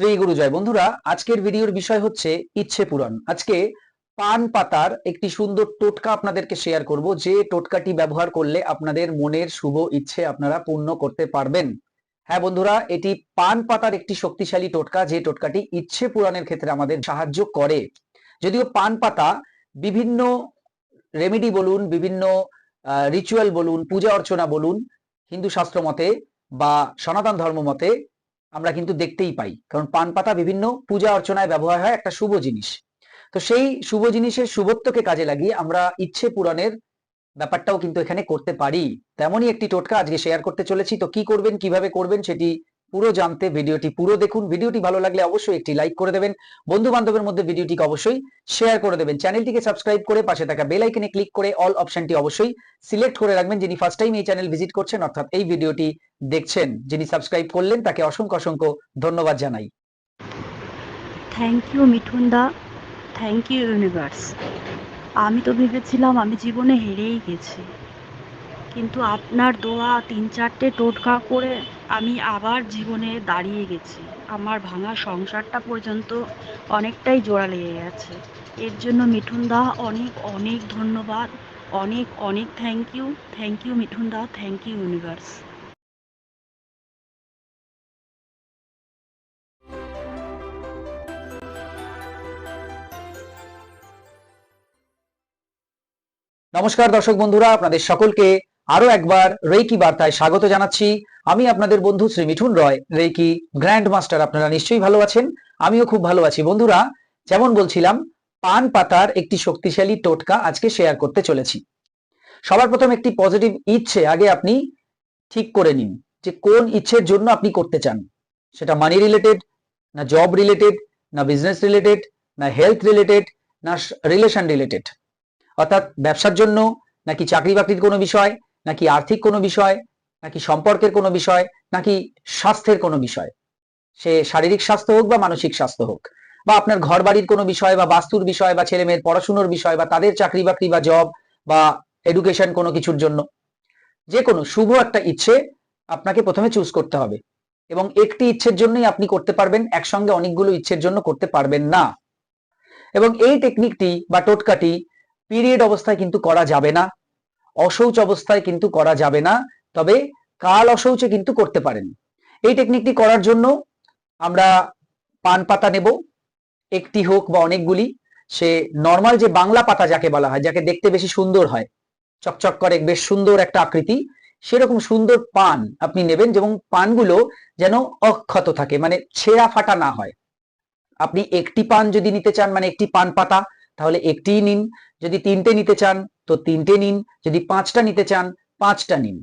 শ্রী গুরু জয়। বন্ধুরা, আজকের ভিডিওর বিষয় হচ্ছে ইচ্ছে পূরণ। আজকে পান পাতার একটি সুন্দর টোটকা আপনাদেরকে শেয়ার করব, যে টোটকাটি ব্যবহার করলে আপনাদের মনের শুভ ইচ্ছে আপনারা পূর্ণ করতে পারবেন। হ্যাঁ বন্ধুরা, এটি পান পাতার একটি শক্তিশালী টোটকা, যে টোটকাটি ইচ্ছে পূরণের ক্ষেত্রে আমাদের সাহায্য করে। যদিও পান পাতা বিভিন্ন রেমেডি বলুন, বিভিন্ন রিচুয়াল বলুন, পূজা অর্চনা বলুন, হিন্দু শাস্ত্র মতে বা সনাতন ধর্ম মতে আমরা কিন্তু দেখতেই পাই। কারণ পান পাতা বিভিন্ন পূজা অর্চনায় ব্যবহার হয় একটা শুভ জিনিস। তো সেই শুভ জিনিসের শুভত্বকে কাজে লাগিয়ে আমরা ইচ্ছে পূরণের ব্যাপারটাও কিন্তু এখানে করতে পারি। তেমনই একটি টোটকা আজকে শেয়ার করতে চলেছি। তো কি করবেন, কীভাবে করবেন সেটি পুরো জানতে ভিডিওটি পুরো দেখুন। ভিডিওটি ভালো লাগলে অবশ্যই একটি লাইক করে দেবেন। বন্ধু বান্ধবের মধ্যে ভিডিওটিকে অবশ্যই শেয়ার করে দেবেন। চ্যানেলটিকে সাবস্ক্রাইব করে পাশে থাকা বেল আইকনে ক্লিক করে অল অপশনটি অবশ্যই সিলেক্ট করে রাখবেন। যিনি ফার্স্ট টাইম এই চ্যানেল ভিজিট করছেন, অর্থাৎ এই ভিডিওটি দেখছেন, যিনি সাবস্ক্রাইব করলেন, তাকে অসংখ্য অসংখ্য ধন্যবাদ জানাই। Thank you Mithun da. Thank you universe আমি তো ভেবেছিলাম আমি জীবনে হেরেই গেছি। কিন্তু আপনার দোয়া তিন চারটে টোটকা করে আমি আবার জীবনে দাঁড়িয়ে গেছি। আমার ভাঙা সংসারটা পর্যন্ত অনেকটাই জোড়া লেগে গেছে। এর জন্য মিঠুন দা অনেক অনেক ধন্যবাদ। অনেক অনেক thank you thank you Mithun da thank you universe নমস্কার দর্শক বন্ধুরা, আপনাদের সকলকে আরও একবার রেকি বার্তায় স্বাগত জানাচ্ছি। আমি আপনাদের বন্ধু Shri Mithun Roy. Reiki grand master আপনারা নিশ্চয়ই ভালো আছেন? আমিও খুব ভালো আছি। বন্ধুরা, যেমন বলছিলাম, পান পাতার একটি শক্তিশালী টোটকা আজকে শেয়ার করতে চলেছি। সবার প্রথম একটি পজিটিভ ইচ্ছে আগে আপনি ঠিক করে নিন যে কোন ইচ্ছের জন্য আপনি করতে চান। সেটা মানি রিলেটেড না জব রিলেটেড না বিজনেস রিলেটেড না হেলথ রিলেটেড না রিলেশন রিলেটেড অর্থাৎ ব্যবসার জন্য, নাকি চাকরি বাকরির কোনো বিষয় নাকি আর্থিক কোনো বিষয়, নাকি সম্পর্কের কোনো বিষয়, নাকি স্বাস্থ্যের কোনো বিষয়? সে শারীরিক স্বাস্থ্য হোক বা মানসিক স্বাস্থ্য হোক, বা আপনার ঘর বাড়ির কোনো বিষয় বা বাস্তুর বিষয় বা ছেলে মেয়ের পড়াশুনোর বিষয় বা তাদের চাকরি বাকরি বা জব বা এডুকেশন কোনো কিছুর জন্য যে কোনো শুভ একটা ইচ্ছে আপনাকে প্রথমে চুজ করতে হবে। এবং একটি ইচ্ছের জন্যই আপনি করতে পারবেন, একসঙ্গে অনেকগুলো ইচ্ছের জন্য করতে পারবেন না। এবং এই টেকনিকটি বা টোটকাটি পিরিয়ড অবস্থায় কিন্তু করা যাবে না। অশৌচ অবস্থায় কিন্তু করা যাবে না, তবে কাল অশৌচে কিন্তু করতে পারেন। এই টেকনিকটি করার জন্য আমরা পান পাতা নেব, একটি হোক বা অনেকগুলি। সে নর্মাল যে বাংলা পাতা যাকে বলা হয়, যাকে দেখতে বেশি সুন্দর হয়, চকচক করে বেশ সুন্দর একটা আকৃতি, সেরকম সুন্দর পান আপনি নেবেন এবং পানগুলো যেন অক্ষত থাকে মানে ছেঁড়া ফাটা না হয়। আপনি একটি পান যদি নিতে চান মানে একটি পান পাতা, তাহলে একটিই নিন। যদি তিনটে নিতে চান তো তিনটে নিন, যদি পাঁচটা নিতে চান, পাঁচটা নিন।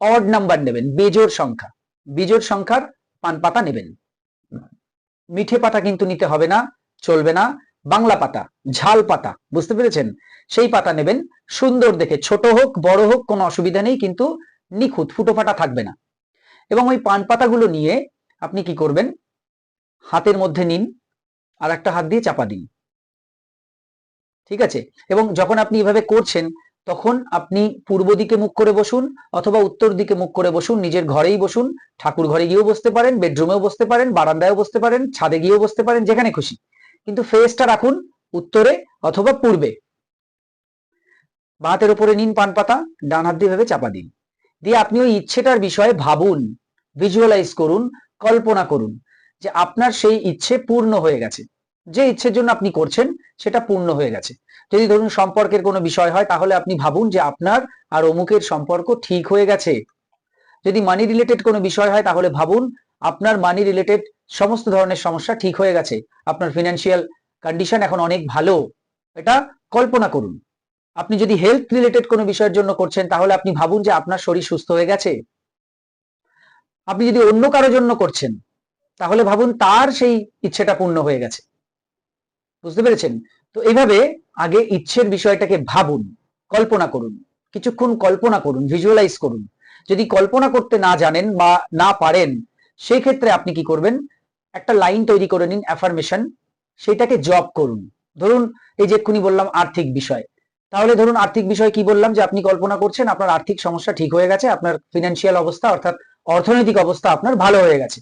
অড নাম্বার নেবেন, বেজোর সংখ্যা। বিজোর সংখ্যার পান পাতা নেবেন। মিঠে পাতা কিন্তু নিতে হবে না, চলবে না। বাংলা পাতা, ঝাল পাতা, বুঝতে পেরেছেন? সেই পাতা নেবেন, সুন্দর দেখে, ছোট হোক, বড় হোক, কোনো অসুবিধা নেই, কিন্তু নিখুঁত, ফুটো ফাটা থাকবে না। এবং ওই পান পাতাগুলো নিয়ে আপনি কি করবেন? হাতের মধ্যে নিন আর একটা হাত দিয়ে চাপা দিন। ঠিক আছে? এবং যখন আপনি এভাবে করছেন, তখন আপনি পূর্ব দিকে মুখ করে বসুন অথবা উত্তর দিকে মুখ করে বসুন, নিজের ঘরেই বসুন, ঠাকুর ঘরে গিয়েও বসতে পারেন বেডরুমেও বসতে পারেন, বারান্দায়ও বসতে পারেন, ছাদে গিয়েও বসতে পারেন, যেখানে খুশি। কিন্তু ফেসটা রাখুন উত্তরে অথবা পূর্বে। হাতের উপরে নিন পান পাতা, ডান হাত দিয়ে ভেবে চাপা দিন। দিয়ে আপনি ওই ইচ্ছেটার বিষয়ে ভাবুন ভিজুয়ালাইজ করুন, কল্পনা করুন যে আপনার সেই ইচ্ছে পূর্ণ হয়ে গেছে। যে ইচ্ছের জন্য আপনি করছেন সেটা পূর্ণ হয়ে গেছে। যদি ধরুন সম্পর্কের কোনো বিষয় হয়, তাহলে আপনি ভাবুন যে আপনার আর অমুকের সম্পর্ক ঠিক হয়ে গেছে। যদি মানি রিলেটেড কোনো বিষয় হয়, তাহলে ভাবুন আপনার মানি রিলেটেড সমস্ত ধরনের সমস্যা ঠিক হয়ে গেছে। আপনার ফিনান্সিয়াল কন্ডিশন এখন অনেক ভালো। এটা কল্পনা করুন। আপনি যদি হেলথ রিলেটেড কোনো বিষয়ের জন্য করছেন, তাহলে আপনি ভাবুন যে আপনার শরীর সুস্থ হয়ে গেছে। আপনি যদি অন্য কারোর জন্য করছেন, তাহলে ভাবুন তার সেই ইচ্ছেটা পূর্ণ হয়ে গেছে। বুঝতে পেরেছেন? তো এইভাবে আগে ইচ্ছের বিষয়টাকে ভাবুন, কল্পনা করুন, কিছুক্ষণ কল্পনা করুন ভিজুয়ালাইজ করুন। যদি কল্পনা করতে না জানেন বা না পারেন সেই ক্ষেত্রে আপনি কি করবেন? একটা লাইন তৈরি করে নিন অ্যাফার্মেশন সেটাকে জব করুন। ধরুন, এই যে এক্ষুনি বললাম আর্থিক বিষয়, তাহলে ধরুন আর্থিক বিষয় কি বললাম যে আপনি কল্পনা করছেন, আপনার আর্থিক সমস্যা ঠিক হয়ে গেছে, আপনার ফিনান্সিয়াল অবস্থা অর্থাৎ অর্থনৈতিক অবস্থা আপনার ভালো হয়ে গেছে।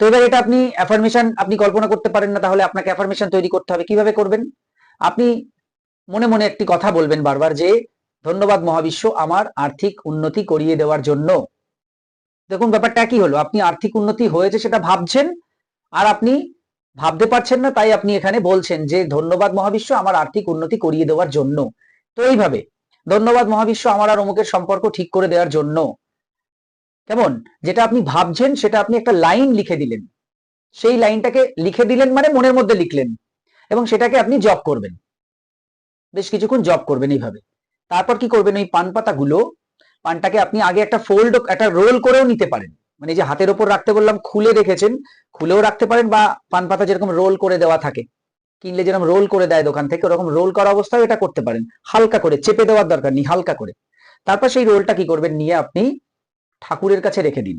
তো এবার এটা আপনি অ্যাফার্মেশন আপনি কল্পনা করতে পারেন না, তাহলে আপনাকে অ্যাফার্মেশন তৈরি করতে হবে। কীভাবে করবেন? আপনি মনে মনে একটি কথা বলবেন বারবার যে, ধন্যবাদ মহাবিশ্ব আমার আর্থিক উন্নতি করিয়ে দেওয়ার জন্য। দেখুন, ব্যাপারটা কি হলো? আপনি আর্থিক উন্নতি হয়েছে সেটা ভাবছেন, আর আপনি ভাবতে পারছেন না, তাই আপনি এখানে বলছেন যে, ধন্যবাদ মহাবিশ্ব আমার আর্থিক উন্নতি করিয়ে দেওয়ার জন্য। তো এইভাবে, ধন্যবাদ মহাবিশ্ব আমার আর অমুকের সম্পর্ক ঠিক করে দেওয়ার জন্য। কেমন? যেটা আপনি ভাবছেন, সেটা আপনি একটা লাইন লিখে দিলেন। সেই লাইনটাকে লিখে দিলেন মানে মনের মধ্যে লিখলেন। এবং সেটাকে আপনি জব করবেন। বেশ কিছুক্ষণ জব করবেন এইভাবে। তারপর কি করবেন? ওই পান পাতাগুলো, পানটাকে আপনি আগে একটা ফোল্ড একটা রোল করেও নিতে পারেন। মানে যে হাতের ওপর রাখতে বললাম, খুলে রেখেছেন, খুলেও রাখতে পারেন বা পান পাতা যেরকম রোল করে দেওয়া থাকে। কিনলে যেরকম রোল করে দেয় দোকান থেকে, ওরকম রোল করা অবস্থায় এটা করতে পারেন। হালকা করে, চেপে দেওয়ার দরকার নেই, হালকা করে। তারপর সেই রোলটা কি করবেন? নিয়ে আপনি ঠাকুরের কাছে রেখে দিন।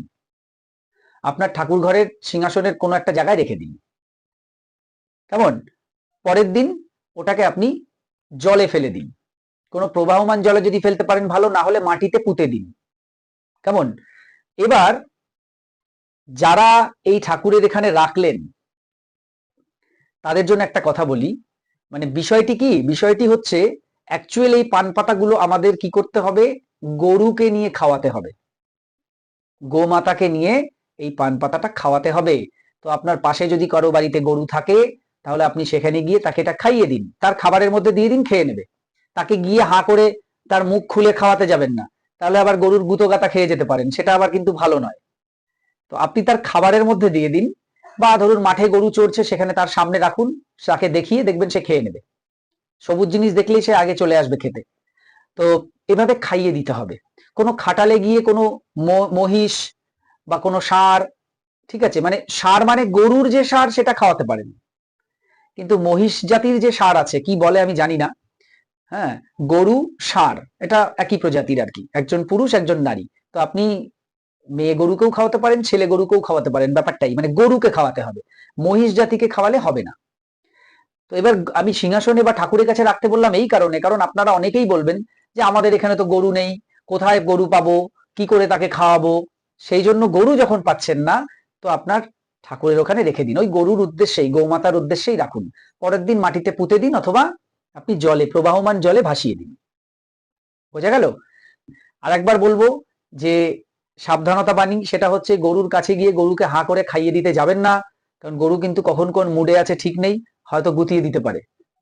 আপনার ঠাকুর ঘরের সিংহাসনের কোনো একটা জায়গায় রেখে দিন। কেমন? পরের দিন ওটাকে আপনি জলে ফেলে দিন। কোনো প্রবাহমান জলে যদি ফেলতে পারেন ভালো, না হলে মাটিতে পুঁতে দিন। কেমন? এবার যারা এই ঠাকুরের এখানে রাখলেন, তাদের জন্য একটা কথা বলি। মানে বিষয়টি কি? বিষয়টি হচ্ছে অ্যাকচুয়ালি এই পান পাতাগুলো আমাদের কি করতে হবে? গরুকে নিয়ে খাওয়াতে হবে। গোমাতাকে নিয়ে এই পান পাতাটা খাওয়াতে হবে। তো আপনার পাশে যদি কারও বাড়িতে গরু থাকে, তাহলে আপনি সেখানে গিয়ে তাকে এটা খাইয়ে দিন। তার খাবারের মধ্যে দিয়ে দিন, খেয়ে নেবে। তাকে গিয়ে হা করে তার মুখ খুলে খাওয়াতে যাবেন না। তাহলে আবার গরুর গুঁতো গাতা খেয়ে যেতে পারেন। সেটা আবার কিন্তু ভালো নয়। তো আপনি তার খাবারের মধ্যে দিয়ে দিন বা ধরুন মাঠে গরু চড়ছে, সেখানে তার সামনে রাখুন, তাকে দেখিয়ে দেখবেন সে খেয়ে নেবে। সবুজ জিনিস দেখলেই সে আগে চলে আসবে খেতে। তো এভাবে খাইয়ে দিতে হবে। কোনো খাটালে গিয়ে কোনো মহিষ বা কোনো সার, ঠিক আছে? মানে সার মানে গরুর যে সার সেটা খাওয়াতে পারেন। কিন্তু মহিষ জাতির যে সার আছে, কি বলে আমি জানি না। হ্যাঁ গরু সার, এটা একই প্রজাতির আর কি। একজন পুরুষ, একজন নারী। তো আপনি মেয়ে গরুকেও খাওয়াতে পারেন, ছেলে গরুকেও খাওয়াতে পারেন, ব্যাপারটাই। মানে গরুকে খাওয়াতে হবে। মহিষ জাতিকে খাওয়ালে হবে না। তো এবার আমি সিংহাসনে বা ঠাকুরের কাছে রাখতে বললাম এই কারণে। কারণ আপনারা অনেকেই বলবেন যে আমাদের এখানে তো গরু নেই, কোথায় গরু পাবো, কি করে তাকে খাওয়াবো? সেই জন্য গরু যখন পাচ্ছেন না, তো আপনার ঠাকুরের ওখানে রেখে দিন। ওই গরুর উদ্দেশ্যেই, গৌমাতার উদ্দেশ্যেই রাখুন। পরের দিন মাটিতে পুঁতে দিন অথবা আপনি জলে, প্রবাহমান জলে ভাসিয়ে দিন। বোঝা গেল? আর একবার বলব যে সাবধানতা বাণী, সেটা হচ্ছে গরুর কাছে গিয়ে গরুকে হাঁ করে খাইয়ে দিতে যাবেন না, কারণ গরু কিন্তু কখন কোন মুডে আছে ঠিক নেই, হয়তো গুতিয়ে দিতে পারে।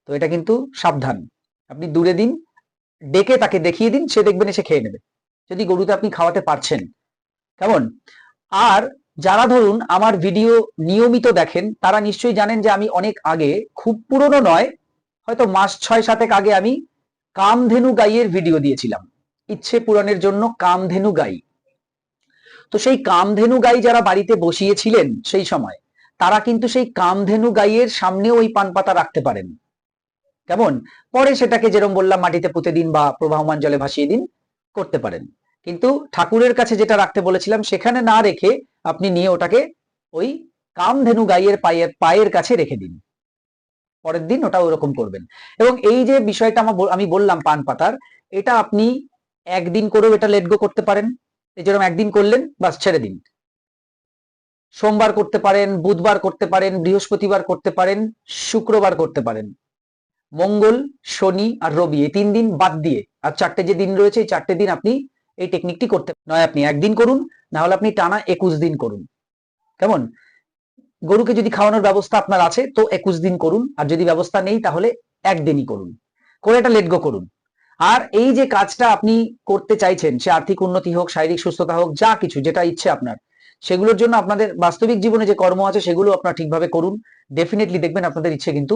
তো এটা কিন্তু সাবধান। আপনি দূরে দিন ডেকে তাকে দেখিয়ে দিন, সে দেখবেন এসে খেয়ে নেবে। যদি গরুতে আপনি খাওয়াতে পারছেন। কেমন? আর যারা ধরুন আমার ভিডিও নিয়মিত দেখেন, তারা নিশ্চয়ই জানেন যে আমি অনেক আগে, খুব পুরনো নয়, হয়তো মাস ছয় সাতেক আগে আমি কামধেনু গাইয়ের ভিডিও দিয়েছিলাম। ইচ্ছে পূরণের জন্য কামধেনু গাই। তো সেই কামধেনু গাই যারা বাড়িতে বসিয়েছিলেন সেই সময়, তারা কিন্তু সেই কামধেনু গাইয়ের সামনেও ওই পান পাতা রাখতে পারেন। কেমন? পরে সেটাকে যেরকম বললাম, মাটিতে পুঁতে দিন বা প্রবাহমান জলে ভাসিয়ে দিন, করতে পারেন। কিন্তু ঠাকুরের কাছে যেটা রাখতে বলেছিলাম, সেখানে না রেখে আপনি নিয়ে ওটাকে ওই কামধেনু গাইয়ের পায়ের পায়ের কাছে রেখে দিন। পরের দিন ওটা ওরকম করবেন। এবং এই যে বিষয়টা আমার আমি বললাম পান পাতার, এটা আপনি একদিন করেও এটা লেট গো করতে পারেন। এই যেরকম একদিন করলেন, বাস ছেড়ে দিন। সোমবার করতে পারেন, বুধবার করতে পারেন, বৃহস্পতিবার করতে পারেন, শুক্রবার করতে পারেন। মঙ্গল, শনি আর রবি, এই তিন দিন বাদ দিয়ে। আর চারটে যে দিন রয়েছে, এই চারটে দিন আপনি এই টেকনিকটি করতে নয়, আপনি একদিন করুন, না হলে আপনি টানা একুশ দিন করুন। কেমন? গরুকে যদি খাওয়ানোর ব্যবস্থা আপনার আছে, তো একুশ দিন করুন। আর যদি ব্যবস্থা নেই, তাহলে একদিনই করুন। করে এটা লেট গো করুন। আর এই যে কাজটা আপনি করতে চাইছেন, সে আর্থিক উন্নতি হোক, শারীরিক সুস্থতা হোক, যা কিছু, যেটা ইচ্ছে আপনার, সেগুলোর জন্য আপনাদের বাস্তবিক জীবনে যে কর্ম আছে, সেগুলো আপনার ঠিকভাবে করুন। ডেফিনেটলি দেখবেন আপনাদের ইচ্ছে কিন্তু